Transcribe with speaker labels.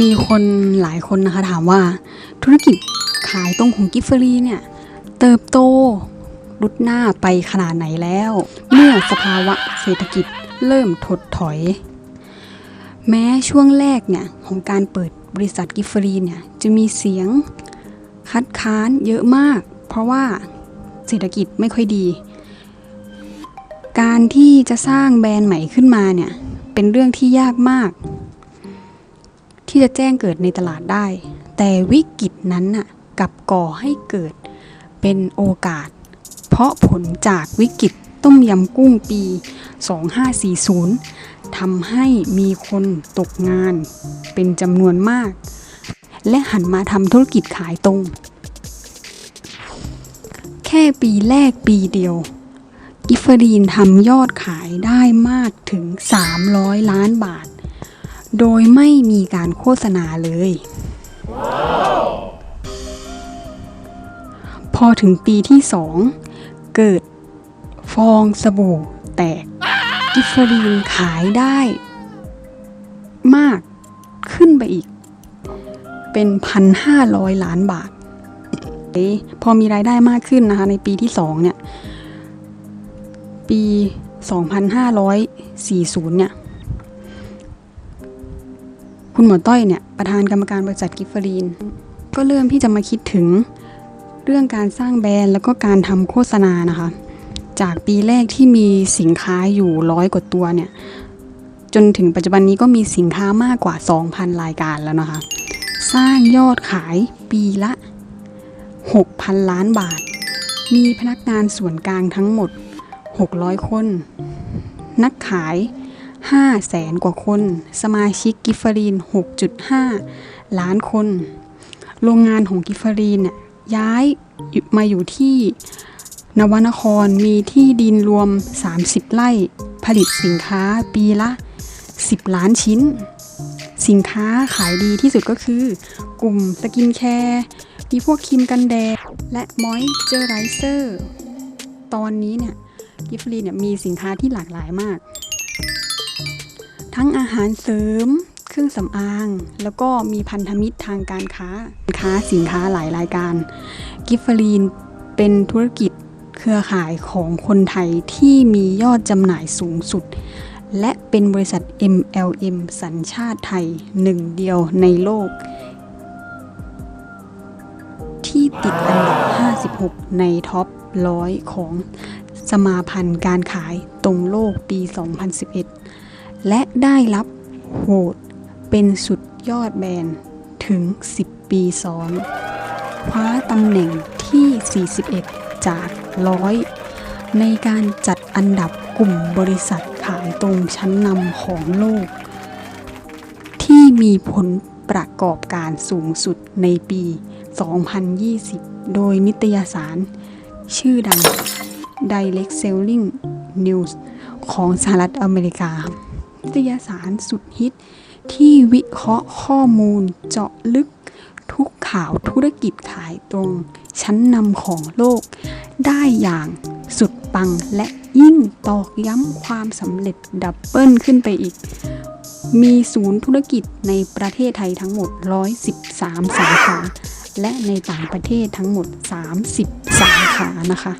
Speaker 1: มีคนหลายคนนะคะถามว่าธุรกิจขายตรงของกิฟเฟอรีเนี่ย เติบโตรุดหน้าไปขนาดไหนแล้ว เมื่อสภาวะเศรษฐกิจเริ่มถดถอย แม้ช่วงแรกเนี่ย ของการเปิดบริษัทกิฟเฟอรีเนี่ย จะมีเสียงคัดค้านเยอะมาก เพราะว่าเศรษฐกิจไม่ค่อยดี การที่จะสร้างแบรนด์ใหม่ขึ้นมาเนี่ย เป็นเรื่องที่ยากมาก ที่จะแจ้งเกิดในตลาดได้ แต่วิกฤตนั้นน่ะกลับก่อให้เกิดเป็นโอกาส เพราะผลจากวิกฤตต้มยำกุ้งปี 2540ทำให้มีคนตกงานเป็นจำนวนมาก และหันมาทำธุรกิจขายตรง แค่ปีแรกปีเดียว กิฟเฟอรีนทำยอดขายได้มากถึง 300 ล้านบาท โดยไม่มีการโฆษณาเลยพอถึงปีที่สองเกิดฟองสบู่แตกกิฟเฟอรีนขายได้ มากขึ้นไปอีก เป็นพันห้าร้อยล้านบาท พอมีรายได้มากขึ้นนะคะ ในปีที่สองเนี่ย ปี 2540 เนี่ย คุณหมอต้อยเนี่ยประธานกรรมการบริษัทกิฟเฟอรีน ก็เริ่มที่จะมาคิดถึงเรื่องการสร้างแบรนด์แล้วก็การทำโฆษณานะคะ จากปีแรกที่มีสินค้าอยู่ร้อยกว่าตัวเนี่ยจนถึงปัจจุบันนี้ก็มีสินค้ามากกว่า 2,000 รายการแล้วนะคะ สร้างยอดขายปีละ 6,000 ล้านบาท มีพนักงานส่วนกลางทั้งหมด 600 คน นักขาย 5แสนกว่าคน สมาชิกกิฟฟรีน 6.5 ล้านคน โรงงานของกิฟฟรีนเนี่ยย้ายมาอยู่ที่นวนครมีที่ดินรวม 30 ไร่ ผลิตสินค้าปีละ 10 ล้านชิ้น สินค้าขายดีที่สุดก็คือ กลุ่มสกินแคร์มีพวกครีมกันแดด และมอยเจอไรเซอร์ ตอนนี้เนี่ยกิฟฟรีเนี่ยมีสินค้าที่หลากหลายมาก ทั้งอาหารเสริม เครื่องสำอาง แล้วก็มีพันธมิตรทางการค้าสินค้าสินค้าหลายรายการ กิฟฟรีนเป็นธุรกิจเครือข่ายของคนไทยที่มียอดจำหน่ายสูงสุด และเป็นบริษัท MLM สัญชาติไทยหนึ่งเดียวในโลก ที่ติดอันดับ 56 ในท็อป 100 ของสมาพันธ์การขายตรงโลกปี 2011 และได้รับโหวตเป็นสุดยอดแบรนด์ถึง 10 ปีซ้อน คว้าตำแหน่งที่ 41 จาก 100 ในการจัดอันดับกลุ่มบริษัทขายตรงชั้นนำของโลก ที่มีผลประกอบการสูงสุดในปี 2020 โดยนิตยสาร ชื่อดัง Direct Selling News ของสหรัฐอเมริกา ตยสารสุดฮิต ที่วิเคราะห์ข้อมูลเจาะลึกทุกข่าวธุรกิจขายตรง ชั้นนำของโลก ได้อย่างสุดปังและยิ่งตอกย้ำความสำเร็จดับเบิลขึ้นไปอีก มีศูนย์ธุรกิจในประเทศไทยทั้งหมด 113 สาขา และในต่างประเทศทั้งหมด 30 สาขานะคะ